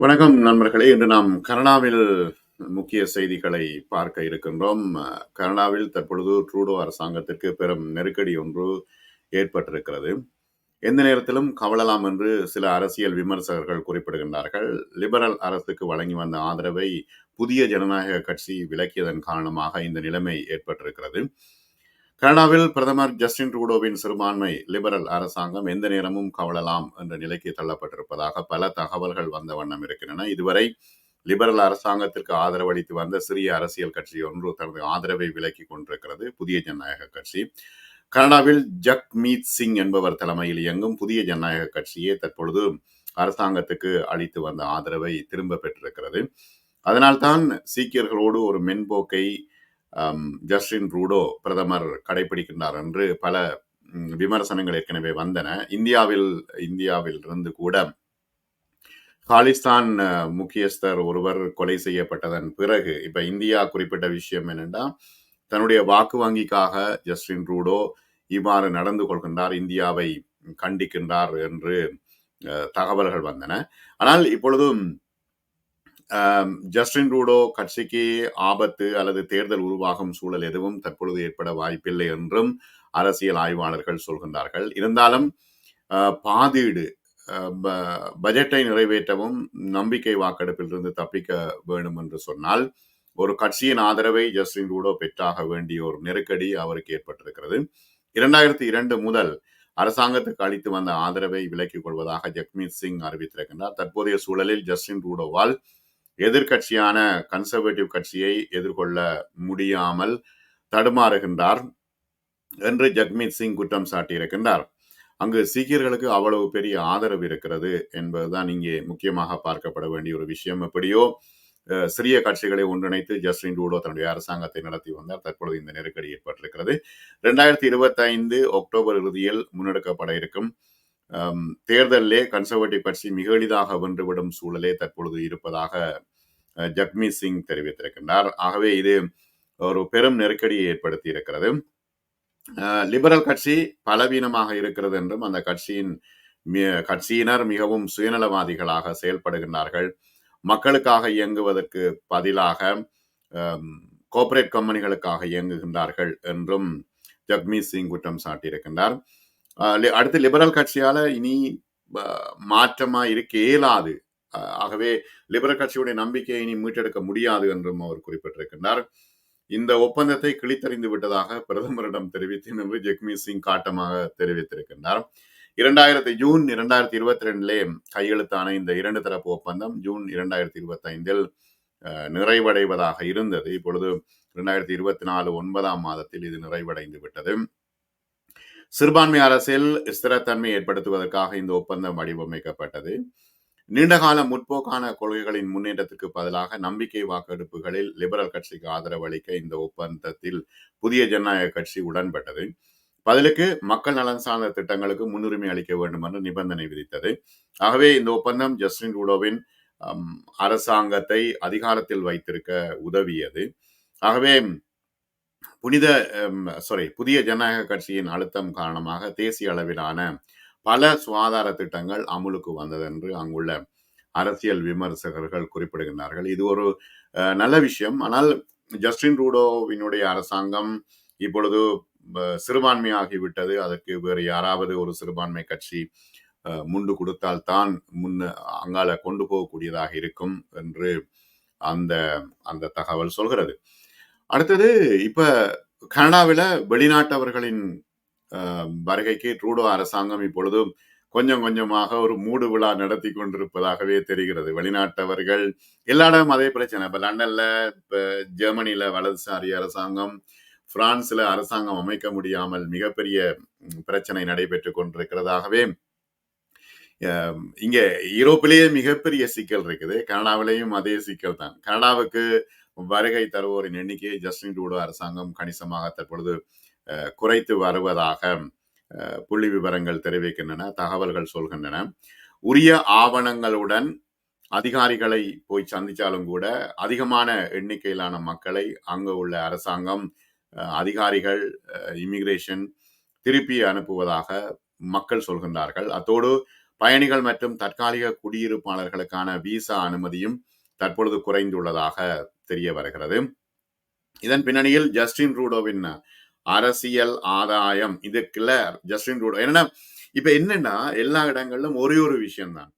வணக்கம் நண்பர்களே. இன்று நாம் கனடாவில் முக்கிய செய்திகளை பார்க்க இருக்கின்றோம். கனடாவில் தற்பொழுது ட்ரூடோ அரசாங்கத்திற்கு பெரும் நெருக்கடி ஒன்று ஏற்பட்டிருக்கிறது. எந்த நேரத்திலும் கவலலாம் என்று சில அரசியல் விமர்சகர்கள் குறிப்பிடுகின்றார்கள். லிபரல் அரசுக்கு வழங்கி வந்த ஆதரவை புதிய ஜனநாயக கட்சி விலக்கியதன் காரணமாக இந்த நிலைமை ஏற்பட்டிருக்கிறது. கனடாவில் பிரதமர் ஜஸ்டின் ட்ரூடோவின் சிறுபான்மை லிபரல் அரசாங்கம் எந்த நேரமும் கவலலாம் என்ற நிலைக்கு தள்ளப்பட்டிருப்பதாக பல தகவல்கள் வந்த வண்ணம் இருக்கின்றன. இதுவரை லிபரல் அரசாங்கத்திற்கு ஆதரவளித்து வந்த சிறிய அரசியல் கட்சி ஒன்று தனது ஆதரவை விலக்கி கொண்டிருக்கிறது. புதிய ஜனநாயக கட்சி. கனடாவில் ஜக் மீத் சிங் என்பவர் தலைமையில் இயங்கும் புதிய ஜனநாயக கட்சியே தற்பொழுது அரசாங்கத்துக்கு அளித்து வந்த ஆதரவை திரும்ப பெற்றிருக்கிறது. அதனால்தான் சீக்கியர்களோடு ஒரு மென்போக்கை ஜஸ்டின் ரூடோ பிரதமர் கடைபிடிக்கின்றார் என்று பல விமர்சனங்கள் ஏற்கனவே வந்தன. இந்தியாவில் இந்தியாவில் இருந்து கூட காலிஸ்தான் முக்கியஸ்தர் ஒருவர் கொலை செய்யப்பட்டதன் பிறகு இப்ப இந்தியா குறிப்பிட்ட விஷயம் என்னென்னா தன்னுடைய வாக்கு வங்கிக்காக ஜஸ்டின் ரூடோ இவ்வாறு நடந்து கொள்கின்றார் இந்தியாவை கண்டிக்கின்றார் என்று தகவல்கள் வந்தன. ஆனால் இப்பொழுதும் ஜஸ்டின் ரூடோ கட்சிக்கு ஆபத்து அல்லது தேர்தல் உருவாகும் சூழல் எதுவும் தற்பொழுது ஏற்பட வாய்ப்பில்லை என்றும் அரசியல் ஆய்வாளர்கள் சொல்கின்றார்கள். இருந்தாலும் பாதீடு பட்ஜெட்டை நிறைவேற்றவும் நம்பிக்கை வாக்கெடுப்பிலிருந்து தப்பிக்க வேண்டும் என்று சொன்னால் ஒரு கட்சியின் ஆதரவை ஜஸ்டின் ரூடோ பெற்றாக வேண்டிய ஒரு நெருக்கடி அவருக்கு ஏற்பட்டிருக்கிறது. இரண்டாயிரத்தி இரண்டு முதல் அரசாங்கத்துக்கு அளித்து வந்த ஆதரவை விலக்கிக் கொள்வதாக ஜக்மீத் சிங் அறிவித்திருக்கின்றார். தற்போதைய சூழலில் ஜஸ்டின் ரூடோவால் எதிர்கட்சியான கன்சர்வேட்டிவ் கட்சியை எதிர்கொள்ள முடியாமல் தடுமாறுகின்றார் என்று ஜக்மீத் சிங் குற்றம் சாட்டியிருக்கின்றார். அங்கு சீக்கியர்களுக்கு அவ்வளவு பெரிய ஆதரவு இருக்கிறது என்பதுதான் இங்கே முக்கியமாக பார்க்கப்பட வேண்டிய ஒரு விஷயம். எப்படியோ சிறிய கட்சிகளை ஒன்றிணைத்து ஜஸ்டின் டூடோ தன்னுடைய அரசாங்கத்தை நடத்தி வந்தார். தற்பொழுது இந்த நெருக்கடி ஏற்பட்டிருக்கிறது. ரெண்டாயிரத்தி இருபத்தி ஐந்து அக்டோபர் இறுதியில் முன்னெடுக்கப்பட இருக்கும் தேர்தலிலே கன்சர்வேட்டிவ் கட்சி மிக எளிதாக வென்றுவிடும் சூழலே தற்பொழுது இருப்பதாக ஜக்மீத் சிங் தெரிவித்திருக்கின்றார். ஆகவே இது ஒரு பெரும் நெருக்கடியை ஏற்படுத்தி இருக்கிறது லிபரல் கட்சி பலவீனமாக இருக்கிறது என்றும் அந்த கட்சியின் கட்சியினர் மிகவும் சுயநலவாதிகளாக செயல்படுகின்றார்கள். மக்களுக்காக இயங்குவதற்கு பதிலாக கோஆபரேட் கம்பெனிகளுக்காக இயங்குகின்றார்கள் என்றும் ஜக்மீத் சிங் குற்றம் சாட்டியிருக்கின்றார். அடுத்து லிபரல் கட்சியால இனி மாற்றமா இருக்க இயலாது. ஆகவே லிபரல் கட்சியுடைய நம்பிக்கையை இனி மீட்டெடுக்க முடியாது என்றும் அவர் குறிப்பிட்டிருக்கின்றார். இந்த ஒப்பந்தத்தை கிழித்தறிந்து விட்டதாக பிரதமரிடம் தெரிவித்தேன் என்று ஜெக்மி சிங் காட்டமாக தெரிவித்திருக்கின்றார். இரண்டாயிரத்தி ஜூன் இரண்டாயிரத்தி இருபத்தி ரெண்டிலே கையெழுத்தான இந்த இரண்டு தரப்பு ஒப்பந்தம் ஜூன் இரண்டாயிரத்தி இருபத்தி ஐந்தில் நிறைவடைவதாக இருந்தது. இப்பொழுது இரண்டாயிரத்தி இருபத்தி நாலு ஒன்பதாம் மாதத்தில் இது நிறைவடைந்து விட்டது. சிறுபான்மை அரசியல் ஸ்திரத்தன்மை ஏற்படுத்துவதற்காக இந்த ஒப்பந்தம் வடிவமைக்கப்பட்டது. நீண்டகால முற்போக்கான கொள்கைகளின் முன்னேற்றத்துக்கு பதிலாக நம்பிக்கை வாக்கெடுப்புகளில் லிபரல் கட்சிக்கு ஆதரவு அளிக்க இந்த ஒப்பந்தத்தில் புதிய ஜனநாயக கட்சி உடன்பட்டது. பதிலுக்கு மக்கள் நலன் சார்ந்த திட்டங்களுக்கு முன்னுரிமை அளிக்க வேண்டும் என்று நிபந்தனை விதித்தது. ஆகவே இந்த ஒப்பந்தம் ஜஸ்டின் ரூடோவின் அரசாங்கத்தை அதிகாரத்தில் வைத்திருக்க உதவியது. ஆகவே புனித சாரி புதிய ஜனநாயக கட்சியின் அழுத்தம் காரணமாக தேசிய அளவிலான பல சுகாதார திட்டங்கள் அமுலுக்கு வந்தது என்று அங்குள்ள அரசியல் விமர்சகர்கள் குறிப்பிடுகின்றார்கள். இது ஒரு நல்ல விஷயம். ஆனால் ஜஸ்டின் ரூடோவினுடைய அரசாங்கம் இப்பொழுது சிறுபான்மையாகிவிட்டது. அதற்கு வேறு யாராவது ஒரு சிறுபான்மை கட்சி முண்டு கொடுத்தால் தான் முன்ன அங்கால கொண்டு போகக்கூடியதாக இருக்கும் என்று அந்த அந்த தகவல் சொல்கிறது. அடுத்தது இப்ப கனடாவில் வெளிநாட்டவர்களின் வருகைக்கு ட்ரூடோ அரசாங்கம் இப்பொழுதும் கொஞ்சம் கொஞ்சமாக ஒரு மூடு விழா நடத்தி கொண்டிருப்பதாகவே தெரிகிறது. வெளிநாட்டவர்கள் எல்லா இடமும் அதே பிரச்சனை. இப்போ லண்டன்ல இப்போ ஜெர்மனியில வலதுசாரி அரசாங்கம் பிரான்ஸ்ல அரசாங்கம் அமைக்க முடியாமல் மிகப்பெரிய பிரச்சனை நடைபெற்று கொண்டிருக்கிறதாகவே இங்க யூரோப்பிலேயே மிகப்பெரிய சிக்கல் இருக்குது. கனடாவிலேயும் அதே சிக்கல் தான் கனடாவுக்கு வருகை தருவோரின் எண்ணிக்கையை ஜஸ்டின் ட்ரூடோ அரசாங்கம் கணிசமாக தற்பொழுது குறைத்து வருவதாக புள்ளி விவரங்கள் தெரிவிக்கின்றன தகவல்கள் சொல்கின்றன. உரிய ஆவணங்களுடன் அதிகாரிகளை போய் சந்திச்சாலும் கூட அதிகமான எண்ணிக்கையிலான மக்களை அங்கு உள்ள அரசாங்கம் அதிகாரிகள் இமிகிரேஷன் திருப்பி அனுப்புவதாக மக்கள் சொல்கின்றார்கள். அத்தோடு பயணிகள் மற்றும் தற்காலிக குடியிருப்பாளர்களுக்கான விசா அனுமதியும் தற்பொழுது குறைந்துள்ளதாக தெரிய வருகிறது இதன் பின்னணியில் ஜஸ்டின் ரூடோவின் அரசியல் ஆதாயம். இதுக்குள்ள ஜஸ்டின் ரூடோ. என்னன்னா இப்ப என்னன்னா எல்லா இடங்களிலும் ஒரே ஒரு விஷயம்தான்.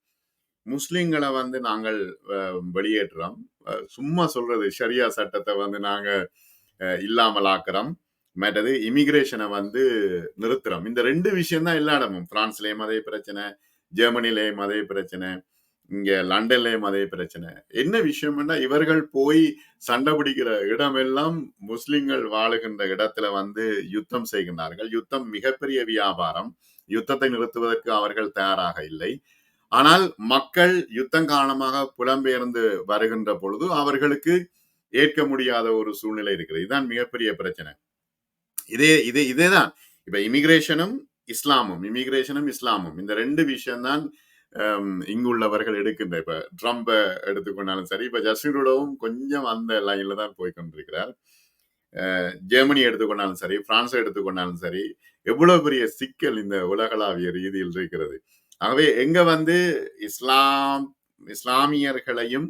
முஸ்லிம்களை வந்து நாங்கள் வெளியேற்றோம். வெளியேற்றுறோம் அஹ், சும்மா சொல்றது ஷரியா சட்டத்தை வந்து நாங்க அஹ், இல்லாமலாக்குறோம். மற்றது இமிகிரேஷனை வந்து நிறுத்துறோம். இந்த ரெண்டு விஷயம் தான் எல்லா இடமும். பிரான்ஸ்லயும் அதே பிரச்சனை ஜெர்மனிலேயும் அதே பிரச்சனை. இங்க லண்டன்லயும் அதே பிரச்சனை. என்ன விஷயம்னா இவர்கள் போய் சண்டை பிடிக்கிற இடமெல்லாம் முஸ்லிம்கள் வாழுகின்ற இடத்துல வந்து யுத்தம் செய்கின்றார்கள். யுத்தம் மிகப்பெரிய வியாபாரம். யுத்தத்தை நிறுத்துவதற்கு அவர்கள் தயாராக இல்லை. ஆனால் மக்கள் யுத்தம் காரணமாக புலம்பெயர்ந்து வருகின்ற பொழுது அவர்களுக்கு ஏற்க முடியாத ஒரு சூழ்நிலை இருக்கிறது. இதுதான் மிகப்பெரிய பிரச்சனை. இதே இதே இதேதான். இப்ப இமிகிரேஷனும் இஸ்லாமும் இமிகிரேஷனும் இஸ்லாமும். இந்த ரெண்டு விஷயம்தான் இங்குள்ளவர்கள் எடுக்கின்ற இப்ப ட்ரம்ப எடுத்துக்கொண்டாலும் சரி இப்ப ஜஸ்டின் கொஞ்சம் அந்த லைன்ல தான் போய் கொண்டிருக்கிறார். ஜெர்மனி எடுத்துக்கொண்டாலும் சரி பிரான்ஸ் எடுத்துக்கொண்டாலும் சரி எவ்வளவு பெரிய சிக்கல் இந்த உலகளாவிய ரீதியில் இருக்கிறது. ஆகவே எங்க வந்து இஸ்லாம் இஸ்லாமியர்களையும்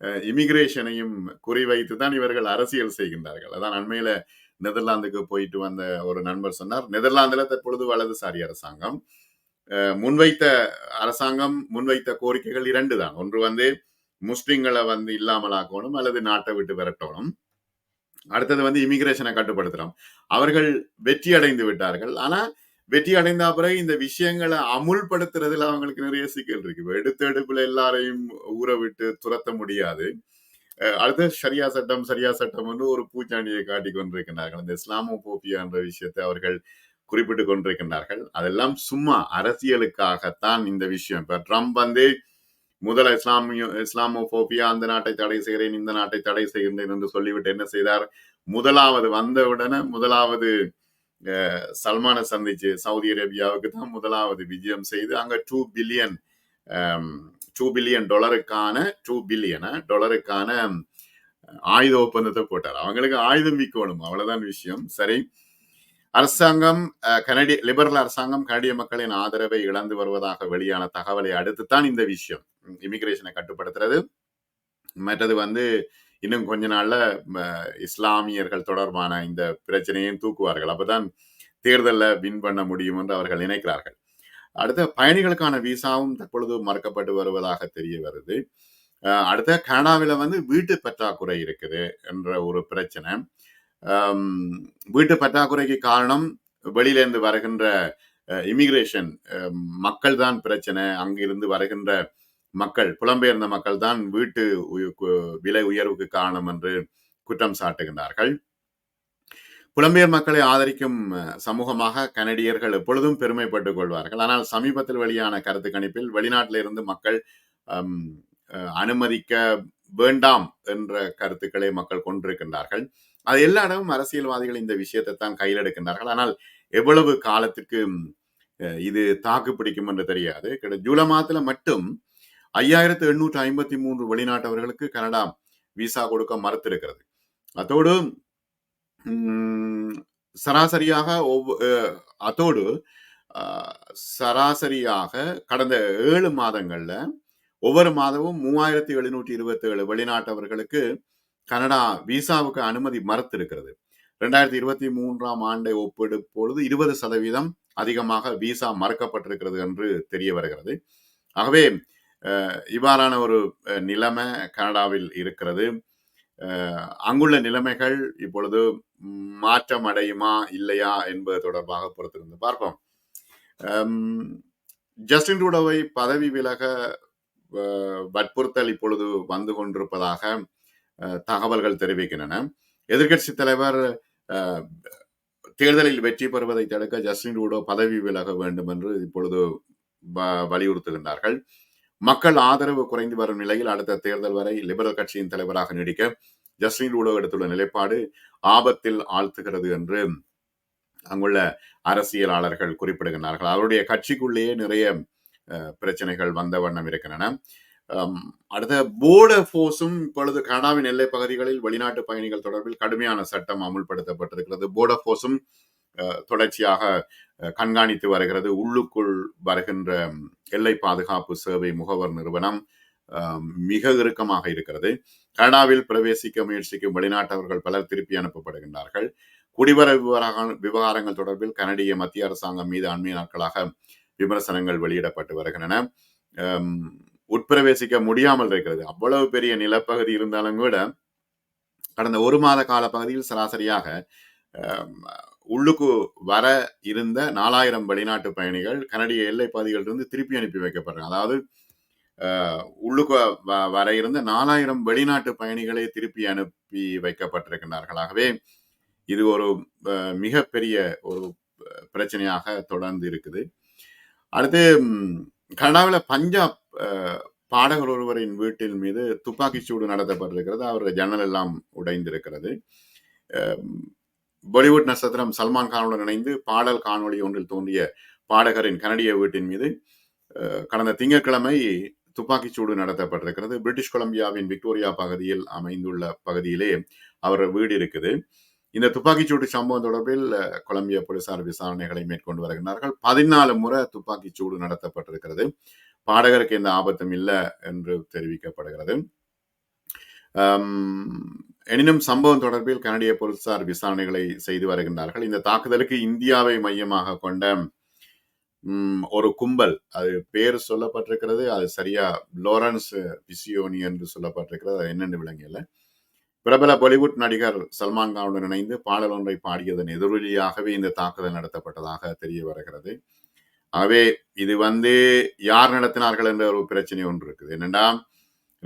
அஹ், இமிகிரேஷனையும் குறிவைத்து தான் இவர்கள் அரசியல் செய்கின்றார்கள். அதான் அண்மையில நெதர்லாந்துக்கு போயிட்டு வந்த ஒரு நண்பர் சொன்னார் நெதர்லாந்துல தற்பொழுது வலதுசாரி அரசாங்கம் முன்வைத்த அரசாங்கம் முன்வைத்த கோரிக்கைகள் இரண்டு தான் ஒன்று வந்து முஸ்லிம்களை வந்து இல்லாமலாக்கணும் அல்லது நாட்டை விட்டு விரட்டணும். அடுத்தது வந்து இமிகிரேஷனை கட்டுப்படுத்தணும். அவர்கள் வெற்றி அடைந்து விட்டார்கள். ஆனா வெற்றி அடைந்த பிறகு இந்த விஷயங்களை அமுல்படுத்துறதுல அவங்களுக்கு நிறைய சிக்கல் இருக்கு. எடுத்த எடுப்புல எல்லாரையும் ஊற விட்டு துரத்த முடியாது. அஹ் அடுத்து சரியா சட்டம் சரியா சட்டம் வந்து ஒரு பூச்சாண்டியை காட்டி கொண்டிருக்கிறார்கள். இந்த இஸ்லாமோபோபியா என்ற விஷயத்தை அவர்கள் குறிப்பிட்டு கொண்டிருக்கின்றார்கள் அதெல்லாம் சும்மா அரசியலுக்காகத்தான் இந்த விஷயம். இப்ப ட்ரம்ப் வந்து முதல இஸ்லாமிய இஸ்லாமோபோபியா அந்த நாட்டை தடை செய்கிறேன் இந்த நாட்டை தடை செய்கின்றேன் என்று சொல்லிவிட்டு என்ன செய்தார்? முதலாவது வந்தவுடனே முதலாவது அஹ், சல்மானை சந்திச்சு சவுதி அரேபியாவுக்கு தான் முதலாவது விஜயம் செய்து அங்க டூ பில்லியன் டூ பில்லியன் டாலருக்கான டூ பில்லியன் டாலருக்கான ஆயுத ஒப்பந்தத்தை போட்டார். அவங்களுக்கு ஆயுதம் விற்கணும். அவ்வளவுதான் விஷயம். சரி. அரசாங்கம் அஹ், கனடிய லிபரல் அரசாங்கம் கனடிய மக்களின் ஆதரவை இழந்து வருவதாக வெளியான தகவலை அடுத்து தான் இந்த விஷயம். இமிகிரேஷனை கட்டுப்படுத்துறது. மற்றது வந்து இன்னும் கொஞ்ச நாள்ல இஸ்லாமியர்கள் தொடர்பான இந்த பிரச்சனையும் தூக்குவார்கள். அப்பதான் தேர்தல்ல வின் பண்ண முடியும் என்று அவர்கள் நினைக்கிறார்கள். அடுத்த பயணிகளுக்கான விசாவும் தற்பொழுது மறுக்கப்பட்டு வருவதாக தெரிய வருது. அடுத்த கனடாவில் வந்து வீட்டு பற்றாக்குறை இருக்குது என்ற ஒரு பிரச்சனை. வீட்டு பற்றாக்குறைக்கு காரணம் வெளியிலேருந்து வருகின்ற இமிகிரேஷன் மக்கள் தான் பிரச்சனை. அங்கிருந்து வருகின்ற மக்கள் புலம்பெயர்ந்த மக்கள் தான் வீட்டு விலை உயர்வுக்கு காரணம் என்று குற்றம் சாட்டுகின்றார்கள். புலம்பெயர் மக்களை ஆதரிக்கும் சமூகமாக கனடியர்கள் எப்பொழுதும் பெருமைப்பட்டுக் கொள்வார்கள். ஆனால் சமீபத்தில் வெளியான கருத்து கணிப்பில் வெளிநாட்டிலிருந்து மக்கள் அஹ், அனுமதிக்க வேண்டாம் என்ற கருத்துக்களை மக்கள் கொண்டிருக்கின்றார்கள். அது எல்லா இடமும் அரசியல்வாதிகள் இந்த விஷயத்தை தான் கையில் எடுக்கின்றார்கள். ஆனால் எவ்வளவு காலத்துக்கு இது தாக்கு பிடிக்கும் என்று தெரியாது. ஜூலை மாதத்துல மட்டும் ஐயாயிரத்து எண்ணூற்று ஐம்பத்தி மூன்று வெளிநாட்டவர்களுக்கு கனடா விசா கொடுக்க மறுத்திருக்கிறது. அதோடு சராசரியாக ஒவ்வொரு அஹ், அதோடு சராசரியாக கடந்த ஏழு மாதங்கள்ல ஒவ்வொரு மாதமும் மூவாயிரத்தி எழுநூற்றி இருபத்தி ஏழு வெளிநாட்டவர்களுக்கு கனடா விசாவுக்கு அனுமதி மறுத்திருக்கிறது. ரெண்டாயிரத்தி இருபத்தி மூன்றாம் ஆண்டை ஒப்பிடும் பொழுது இருபது சதவீதம் அதிகமாக விசா மறுக்கப்பட்டிருக்கிறது என்று தெரிய வருகிறது. ஆகவே இவ்வாறான ஒரு நிலைமை கனடாவில் இருக்கிறது. அங்குள்ள நிலைமைகள் இப்பொழுது மாற்றம் அடையுமா இல்லையா என்பது தொடர்பாக பொறுத்திருந்து பார்ப்போம். ஜஸ்டின் ட்ரூடோவை பதவி விலக வற்புறுத்தல் இப்பொழுது வந்து கொண்டிருப்பதாக தகவல்கள் தெரிவிக்கின்றன. எதிர்க்கட்சி தலைவர் தேர்தலில் வெற்றி பெறுவதை தடுக்க ஜஸ்டின் ரூடோ பதவி விலக வேண்டும் என்று இப்பொழுது வ- வலியுறுத்துகின்றார்கள். மக்கள் ஆதரவு குறைந்து வரும் நிலையில் அடுத்த தேர்தல் வரை லிபரல் கட்சியின் தலைவராக நீடிக்க ஜஸ்டின் ரூடோ எடுத்துள்ள நிலைப்பாடு ஆபத்தில் ஆழ்த்துகிறது என்று அங்குள்ள அரசியலாளர்கள் குறிப்பிடுகின்றார்கள். அவருடைய கட்சிக்குள்ளேயே நிறைய அஹ், பிரச்சனைகள் வந்த வண்ணம் இருக்கின்றன. அடுத்த போர்டர் ஃபோர்ஸும் இப்பொழுது கனடாவின் எல்லை பகுதிகளில் வெளிநாட்டு பயணிகள் தொடர்பில் கடுமையான சட்டம் அமுல்படுத்தப்பட்டிருக்கிறது. போர்டர் ஃபோர்ஸும் தொடர்ச்சியாக கண்காணித்து வருகிறது. உள்ளுக்குள் வருகின்ற எல்லை பாதுகாப்பு சேவை முகவர் நிறுவனம் மிக இறுக்கமாக இருக்கிறது. கனடாவில் பிரவேசிக்க முயற்சிக்கும் வெளிநாட்டவர்கள் பலர் திருப்பி அனுப்பப்படுகின்றார்கள். குடிவர விவகார- விவகாரங்கள் தொடர்பில் கனடிய மத்திய அரசாங்கம் மீது அண்மைய நாட்களாக விமர்சனங்கள் வெளியிடப்பட்டு வருகின்றன. உட்பிரவேசிக்க முடியாமல் இருக்கிறது. அவ்வளவு பெரிய நிலப்பகுதி இருந்தாலும் கூட கடந்த ஒரு மாத கால பகுதியில் சராசரியாக உள்ளுக்கு வர இருந்த நாலாயிரம் வெளிநாட்டு பயணிகள் கனடிய எல்லை பகுதிகளிலிருந்து திருப்பி அனுப்பி வைக்கப்படுறாங்க. அதாவது உள்ளுக்கு வ- வர இருந்த நாலாயிரம் வெளிநாட்டு பயணிகளை திருப்பி அனுப்பி வைக்கப்பட்டிருக்கின்றார்கள் ஆகவே இது ஒரு மிகப்பெரிய ஒரு பிரச்சனையாக தொடர்ந்து இருக்குது. அடுத்து கனடாவில் பஞ்சாப் பாடகர் ஒருவரின் வீட்டின் மீது துப்பாக்கி சூடு நடத்தப்பட்டிருக்கிறது. அவருடைய ஜன்னல் எல்லாம் உடைந்திருக்கிறது. பாலிவுட் நட்சத்திரம் சல்மான் கானுடன் இணைந்து பாடல் காணொளி ஒன்றில் தோன்றிய பாடகரின் கனடிய வீட்டின் மீது கடந்த திங்கட்கிழமை துப்பாக்கிச் சூடு நடத்தப்பட்டிருக்கிறது. பிரிட்டிஷ் கொலம்பியாவின் விக்டோரியா பகுதியில் அமைந்துள்ள பகுதியிலே அவர் வீடு இருக்குது. இந்த துப்பாக்கிச்சூடு சம்பவம் தொடர்பில் கொலம்பிய போலீசார் விசாரணைகளை மேற்கொண்டு வருகின்றார்கள் பதினாலு முறை துப்பாக்கிச் சூடு நடத்தப்பட்டிருக்கிறது. பாடகருக்கு எந்த ஆபத்தும் இல்லை என்று தெரிவிக்கப்படுகிறது. எனினும் சம்பவம் தொடர்பில் கனடிய போலீசார் விசாரணைகளை செய்து வருகின்றார்கள். இந்த தாக்குதலுக்கு இந்தியாவை மையமாக கொண்ட ஒரு கும்பல் அது பேர் சொல்லப்பட்டிருக்கிறது. அது சரியா லோரன்ஸ் பிசியோனி என்று சொல்லப்பட்டிருக்கிறது. அது என்னென்னு விளங்கியல பிரபல பாலிவுட் நடிகர் சல்மான் கானுடன் இணைந்து பாடல் ஒன்றை பாடியதன் எதிரொலியாகவே இந்த தாக்குதல் நடத்தப்பட்டதாக தெரிய வருகிறது. ஆகவே இது வந்து யார் நடத்தினார்கள் என்ற ஒரு பிரச்சனை ஒன்று இருக்குது. என்னென்னா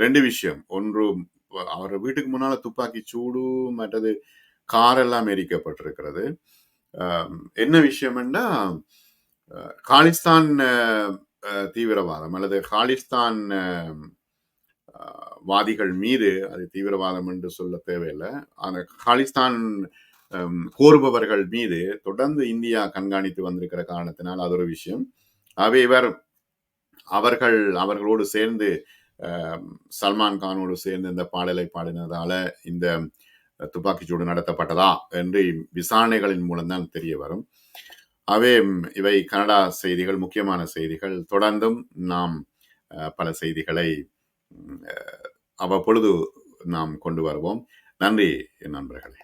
ரெண்டு விஷயம். ஒன்று அவர் வீட்டுக்கு முன்னால துப்பாக்கி சூடு மற்றது கார் எல்லாம் எரிக்கப்பட்டிருக்கிறது. என்ன விஷயம்னா காலிஸ்தான் தீவிரவாதம் அல்லது காலிஸ்தான் வாதிகள் மீது அது தீவிரவாதம் என்று சொல்ல தேவையில்லை. அந்த காலிஸ்தான் கோருபவர்கள் மீது தொடர்ந்து இந்தியா கண்காணித்து வந்திருக்கிற காரணத்தினால் அது ஒரு விஷயம். ஆகவே இவர் அவர்கள் அவர்களோடு சேர்ந்து சல்மான் கானோடு சேர்ந்து இந்த பாடலை பாடினதால இந்த துப்பாக்கிச்சூடு நடத்தப்பட்டதா என்று விசாரணைகளின் மூலம்தான் தெரிய வரும். அவே இவை கனடா செய்திகள் முக்கியமான செய்திகள். தொடர்ந்தும் நாம் பல செய்திகளை அவ்வப்பொழுது நாம் கொண்டு வருவோம். நன்றி நண்பர்களே.